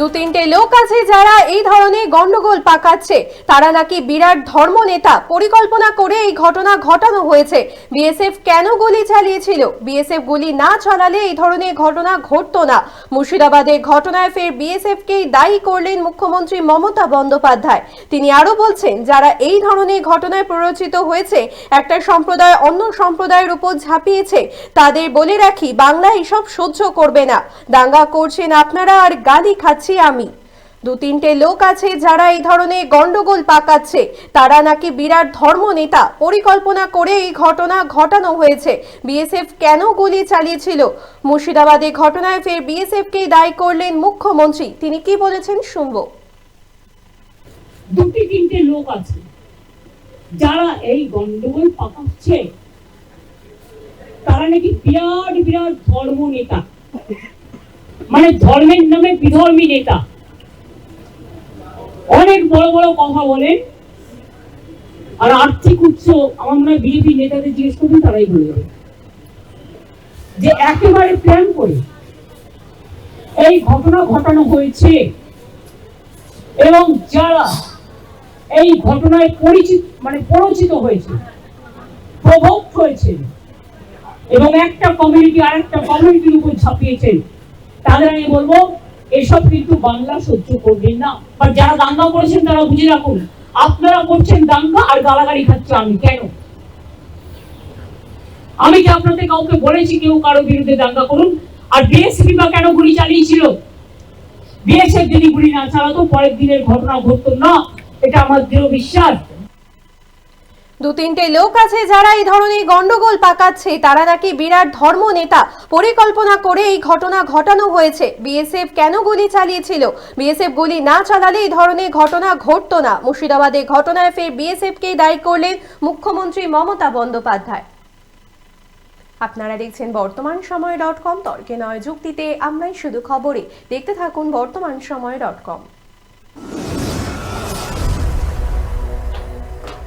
দু তিনটে লোক আছে যারা এই ধরনের গন্ডগোল পাকাচ্ছে। তারা নাকি বিরাট ধর্ম নেতা পরিকল্পনা করে এই ঘটনা ঘটানো হয়েছে। বিএসএফ কেন গুলি চালিয়েছিল? বিএসএফ গুলি না চালালে এই ধরনের ঘটনা ঘটতো না। মুর্শিদাবাদের ঘটনায় ফের বিএসএফ কেই দায়ী করলেন মুখ্যমন্ত্রী মমতা বন্দ্যোপাধ্যায়। তিনি আরও বলছেন, যারা এই ধরনের ঘটনায় প্ররোচিত হয়েছে, একটা সম্প্রদায় অন্য সম্প্রদায়ের উপর ঝাঁপিয়েছে। তাদের বলে রাখি, বাংলা এসব সহ্য করবে না। দাঙ্গা করছেন আপনারা আর গালি খাচ্ছি আমি। দু তিনটে লোক আছে যারা এই ধরনের গন্ডগোল পাকাচ্ছে। তারা নাকি বিরাট ধর্ম নেতা পরিকল্পনা করে এই ঘটনা ঘটানো হয়েছে। বিএসএফ কেন গুলি চালিয়েছিল? মুর্শিদাবাদে ঘটনায় ফের বিএসএফ কেই দায়ী করলেন মুখ্যমন্ত্রী। তিনি কি বলেছেন শুনব। দুটি তিনটে লোক আছে। যারা এই গন্ডগোল পাকাচ্ছে, তারা নাকি বিরাট বিরাট ধর্ম নেতা মানে ধর্মের নামে বিধর্মী নেতা। অনেক বড় বড় কথা বলেন। আর আর্থিক উৎস, আমার বিজেপি নেতাদের জিজ্ঞেস করবেন, তারাই বলে দেবে। যে একেবারে প্ল্যান করে এই ঘটনা ঘটানো হয়েছে এবং যারা এই ঘটনায় পরিচিত মানে পরিচিত হয়েছে, প্রভোগ হয়েছে এবং একটা কমিউনিটি আর একটা কমিউনিটির উপর ঝাঁপিয়েছেন তাদের আমি বলব, এসব কিন্তু বাংলা সহ্য করবেন না। বা যারা দাঙ্গা করেছেন, তারা বুঝে রাখুন, আপনারা করছেন দাঙ্গা আর গালাগালি খাচ্ছে আমি। কেন? আমি কি আপনাদের কাউকে বলেছি কেউ কারও বিরুদ্ধে দাঙ্গা করুন? আর বিএসপি বা কেন গুলি চালিয়েছিল? বিএসএফ যদি গুলি না চালাতো, পরের দিনের ঘটনা ঘটতো না। এটা আমার দৃঢ় বিশ্বাস। দু তিনটে লোক আছে যারা এই ধরনের গন্ডগোল পাকাচ্ছে। তারা নাকি বিরাট ধর্ম নেতা। পরিকল্পনা করে এই ঘটনা ঘটানো হয়েছে। বিএসএফ কেন গুলি চালিয়েছিল? বিএসএফ গুলি না চালালে এই ধরনের ঘটনা ঘটতো না। মুর্শিদাবাদের ঘটনায় ফের বিএসএফ কেই দায়ী করলেন মুখ্যমন্ত্রী মমতা বন্দ্যোপাধ্যায়। আপনারা দেখছেন বর্তমান সময় ডট কম। তর্কে নয় যুক্তিতে আমরাই শুধু খবরে। দেখতে থাকুন বর্তমান সময় ডট কম।